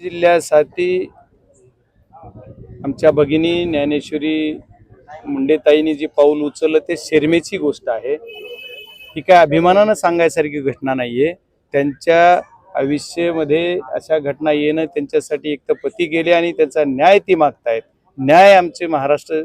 जिल्ह्यासाठी आमच्या भगिनी ज्ञानेश्वरी मुंडेताईंनी जी पाऊल उचललं ते शेरमेची गोष्ट आहे. ही काय अभिमानानं सांगायसारखी घटना नाहीये. त्यांच्या आयुष्यामध्ये अशा घटना येणं त्यांच्यासाठी एक तर पती गेले आणि त्यांचा न्याय ती मागतायत. न्याय आमचे महाराष्ट्र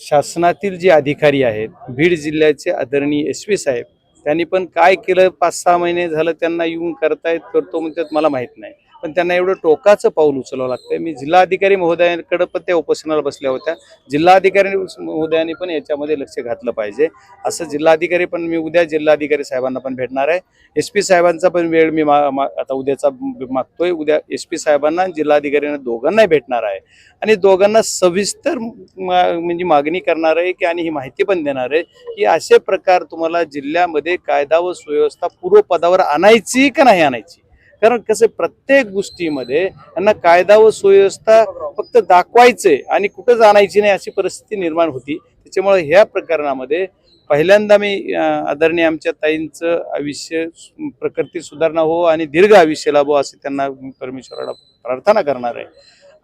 शासनातील जे अधिकारी आहेत बीड जिल्ह्याचे आदरणीय एस पी साहेब त्यांनी पण काय केलं? पाच सहा महिने झालं त्यांना येऊन करतायत करतो म्हणतात मला माहीत नाही. पण त्यांना एवढं टोकाचं पाऊल उचलावं लागतं मी जिल्हाधिकारी महोदयांकडे पण त्या उपोषणाला बसल्या होत्या. जिल्हाधिकारी महोदयांनी पण याच्यामध्ये लक्ष घातलं पाहिजे. असं जिल्हाधिकारी पण मी उद्या जिल्हाधिकारी साहेबांना पण भेटणार आहे. एस पी साहेबांचा पण वेळ मी मा मा- आता उद्याचा मागतोय. उद्या एस पी साहेबांना आणि जिल्हाधिकाऱ्यांना दोघांनाही भेटणार आहे. आणि दोघांना सविस्तर मा- म्हणजे मागणी करणार आहे की आणि ही माहिती पण देणार आहे की असे प्रकार तुम्हाला जिल्ह्यामध्ये कायदा व सुव्यवस्था पूर्वपदावर आणायची का नाही आणायची? कारण कसं प्रत्येक गोष्टीमध्ये यांना कायदा व सुव्यवस्था फक्त दाखवायचे आणि कुठं जाणायची नाही अशी परिस्थिती निर्माण होती. त्याच्यामुळे ह्या प्रकरणामध्ये पहिल्यांदा मी आदरणीय आमच्या ताईंचं आयुष्य प्रकृती सुधारणा हो आणि दीर्घ आयुष्य लाभो असे त्यांना परमेश्वराला प्रार्थना करणार आहे.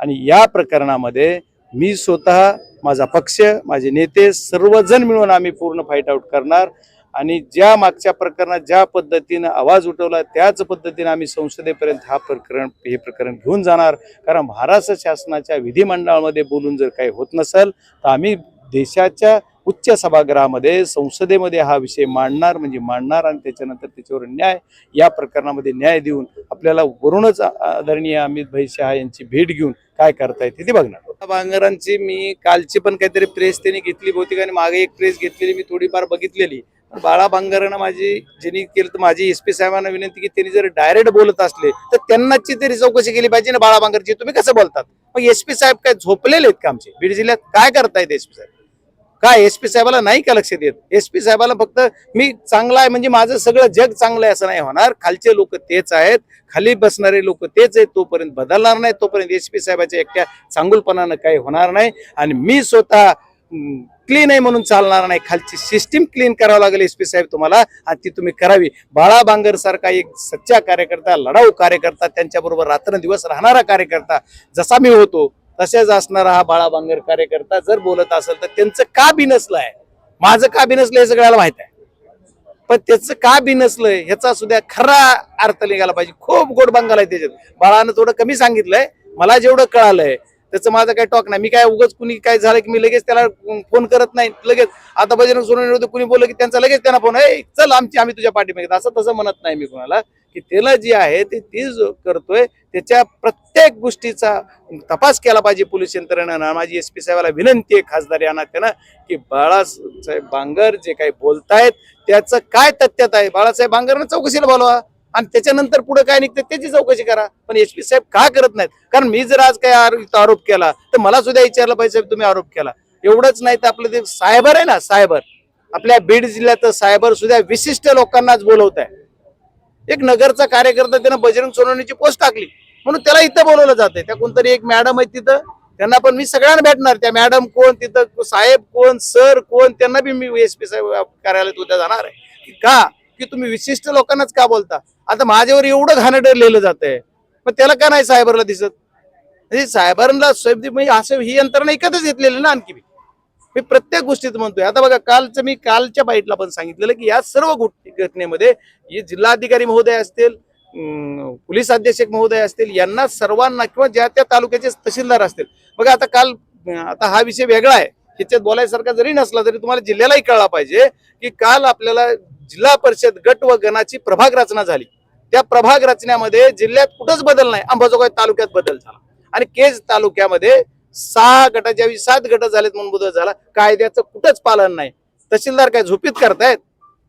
आणि या प्रकरणामध्ये मी स्वतः माझा पक्ष माझे नेते सर्वजण मिळून आम्ही पूर्ण फाईट आऊट करणार. आणि ज्या मागच्या प्रकरणात ज्या पद्धतीनं आवाज उठवला त्याच पद्धतीनं आम्ही संसदेपर्यंत हा प्रकरण हे प्रकरण घेऊन जाणार. कारण महाराष्ट्र शासनाच्या विधिमंडळामध्ये बोलून जर काही होत नसेल तर आम्ही देशाच्या उच्च सभागृहामध्ये संसदेमध्ये हा विषय मांडणार म्हणजे मांडणार आणि त्याच्यानंतर त्याच्यावर न्याय या प्रकरणामध्ये न्याय देऊन आपल्याला वरूनच आदरणीय अमित भाई शहा यांची भेट घेऊन काय करता येते ते बघणार बांगरांची मी कालची पण काहीतरी प्रेस त्यांनी घेतली बहुतेक आणि मागे एक प्रेस घेतलेली मी थोडीफार बघितलेली. पण बाळा बांगरानं माझी ज्यांनी केलं तर माझी एस पी साहेबांना विनंती की त्यांनी जर डायरेक्ट बोलत असले तर त्यांनाची तरी चौकशी केली पाहिजे ना बाळा बांगरची तुम्ही कसं बोलतात? मग एस पी साहेब काय झोपलेले आहेत का आमचे? बीड जिल्ह्यात काय करतायत एस पी साहेब? काय एस पी साहेबाला नाही का लक्ष देत? एस पी साहेबाला फक्त मी चांगला आहे म्हणजे माझं सगळं जग चांगलं आहे असं नाही होणार. खालचे लोक तेच आहेत. खाली बसणारे लोक तेच आहेत. तोपर्यंत बदलणार नाही. तोपर्यंत एस पी साहेबाच्या एकट्या चांगुलपणानं काही होणार नाही. आणि मी स्वतः क्लीन आहे म्हणून चालणार नाही. खालची सिस्टीम क्लीन करावं लागेल एस पी साहेब तुम्हाला. आणि ती तुम्ही करावी. बाळा बांगर सारखा एक सच्चा कार्यकर्ता लढाऊ कार्यकर्ता त्यांच्याबरोबर रात्रंदिवस राहणारा कार्यकर्ता जसा मी होतो तसेच असणारा हा बाळा बांगर कार्यकर्ता जर बोलत असेल तर त्यांचं का बिनसलंय माझं का बिनसलं हे सगळ्याला माहीत आहे. पण त्याचं का बिनसलंय ह्याचा सुद्धा खरा अर्थ निघाला पाहिजे. खूप गोड बंगाल आहे त्याच्यात. बाळानं थोडं कमी सांगितलंय. मला जेवढं कळालंय त्याचं माझं काय टॉक नाही. मी काय उगाच कुणी काय झालं की मी लगेच त्याला फोन करत नाही. लगेच. आता बजरंग सोनवणे कुणी बोललं की त्यांचा लगेच त्यांना फोन आहे चल आमची आम्ही तुझ्या पाठीमागे. असं तसं म्हणत नाही मी कोणाला की त्याला जी आहे ते ती करतोय त्याच्या प्रत्येक गोष्टीचा तपास केला पाहिजे पोलीस यंत्रणेनं. माझी एस पी साहेबाला विनंती आहे खासदार यांना त्यानं की बाळासाहेब बांगर जे काही बोलतायत त्याचं काय तथ्यत आहे? बाळासाहेब बांगरनं चौकशीला बोलवा. आणि त्याच्यानंतर पुढे काय निघतं त्याची चौकशी करा. पण एस पी साहेब का करत नाहीत? कारण मी जर आज काही आरोप केला तर मला सुद्धा विचारलं पाहिजे साहेब तुम्ही आरोप केला. एवढंच नाही तर आपलं ते सायबर आहे ना सायबर. आपल्या बीड जिल्ह्यात सायबर सुद्धा विशिष्ट लोकांनाच बोलवत आहे एक नगरचा कार्यकर्ता त्यानं बजरंग सोनवणीची पोस्ट टाकली. म्हणून त्याला इथं बोलवलं जाते त्या कोणतरी एक मॅडम आहे तिथं. त्यांना पण मी सगळ्यांना भेटणार. त्या मॅडम कोण तिथं साहेब कोण सर कोण त्यांना बी मी एस पी साहेब कार्यालयात उद्या जाणार आहे. का? की तुम्ही विशिष्ट लोकांनाच का बोलता? आता माझ्यावर एवढं घाणेरडं लिहिलं आहे मग त्याला का नाही सायबरला दिसत? म्हणजे सायबरला साहेब म्हणजे असं ही यंत्रणा एकतच घेतलेली ना आणखी मी. प्रत्येक गोष्टीत म्हणतोय. आता बघा कालचं मी कालच्या बाईटला पण सांगितलेलं की या सर्व घटनेमध्ये हे जिल्हाधिकारी महोदय असतील पोलीस अधीक्षक महोदय असतील यांना सर्वांना किंवा ज्या त्या तालुक्याचे तहसीलदार असतील. बघा आता काल आता हा विषय वेगळा आहे. ह्याच्यात बोलायसारखा जरी नसला तरी तुम्हाला जिल्ह्यालाही कळला पाहिजे की काल आपल्याला जिल्हा परिषद गट व गणाची प्रभाग रचना झाली. त्या प्रभाग रचनेमध्ये जिल्ह्यात कुठंच बदल नाही. अंबाजोगाई तालुक्यात बदल झाला. आणि केज तालुक्यामध्ये सहा गटाच्या वेळी सात गट झालेत म्हणून बदल झाला कायद्याचं कुठंच पालन नाही. तहसीलदार काय झोपीत करतायत?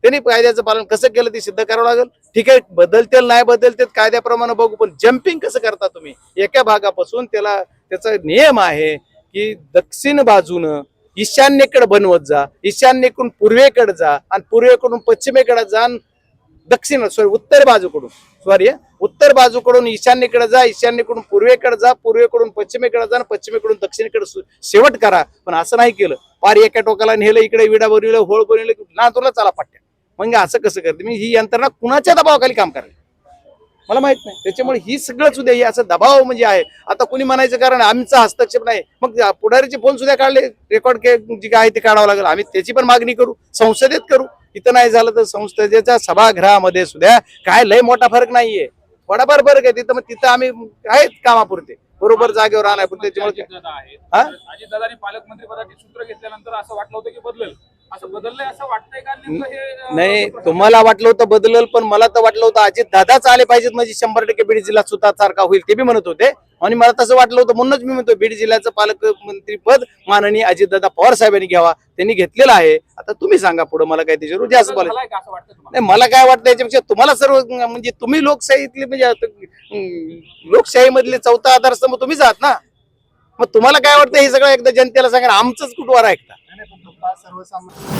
त्यांनी कायद्याचं पालन कसं केलं ते सिद्ध करावं लागेल? ठीक आहे बदलतील नाही बदलतील कायद्याप्रमाणे बघू पण जम्पिंग कसं करता तुम्ही? एका भागापासून त्याला त्याचा नियम आहे की दक्षिण बाजूनं ईशान्येकडे बनवत जा ईशान्येकडून पूर्वेकडे जा आणि पूर्वेकडून पश्चिमेकडे जा दक्षिण सॉरी उत्तर बाजूकडून. सॉरी उत्तर बाजूकडून ईशान्येकडे जा ईशान्येकडून पूर्वेकडे जा पूर्वेकडून पश्चिमेकडे जा आणि पश्चिमेकडून दक्षिणेकडे शेवट करा. पण असं नाही केलं. पार एका टोकाला नेलं इकडे विडा बनविलं होळ बनविलं ना तुला चला पट्ट्या मग असं कसं करते? मी ही यंत्रणा कुणाच्या दबावाखाली काम करायला मला माहीत नाही. त्याच्यामुळे ही सगळंच उद्या हे असं दबाव म्हणजे आहे. आता कुणी म्हणायचं कारण आमचा हस्तक्षेप नाही. मग पुढारीचे फोन सुद्धा काढले रेकॉर्ड के जे काय ते काढावं लागेल. आम्ही त्याची पण मागणी करू संसदेत करू. इथं नाही झालं तर संसदेच्या सभागृहामध्ये सुद्धा काय लय मोठा फरक नाहीये. थोडाफार फरक आहे तिथं मग तिथं आम्ही आहेत कामापुरते. बरोबर जागेवर राहणार पण त्याच्यामुळे पालकमंत्री पदाची सूत्र घेतल्यानंतर असं वाटलं होतं की बदलेल. असं बदललंय असं वाटतंय का नेमकं अं, नाही तुम्हाला वाटलं होतं बदलल पण मला तर वाटलं होतं अजित दादाच आले पाहिजेत म्हणजे शंभर टक्के बीड जिल्हा सुद्धा सारखा होईल ते बी म्हणत होते. आणि मला तसं वाटलं होतं म्हणूनच मी म्हणतो बीड जिल्ह्याचं पालकमंत्री पद माननीय अजितदादा पवार साहेबांनी घ्यावा. त्यांनी घेतलेलं आहे. आता तुम्ही सांगा पुढे मला काय त्याच्यावर जास्त बोलायचं. झालाय का असं वाटतं तुम्हाला? नाही मला काय वाटतं याच्यापेक्षा तुम्हाला सर्व म्हणजे तुम्ही लोकशाहीतले म्हणजे आता, अं, लोकशाहीमधले चौथा आधारस्तंभ तुम्हीच आहात ना? मग तुम्हाला काय वाटतं हे सगळं एकदा जनतेला सांगा आमचंच कुठवर ऐकता? सर्वसामान्य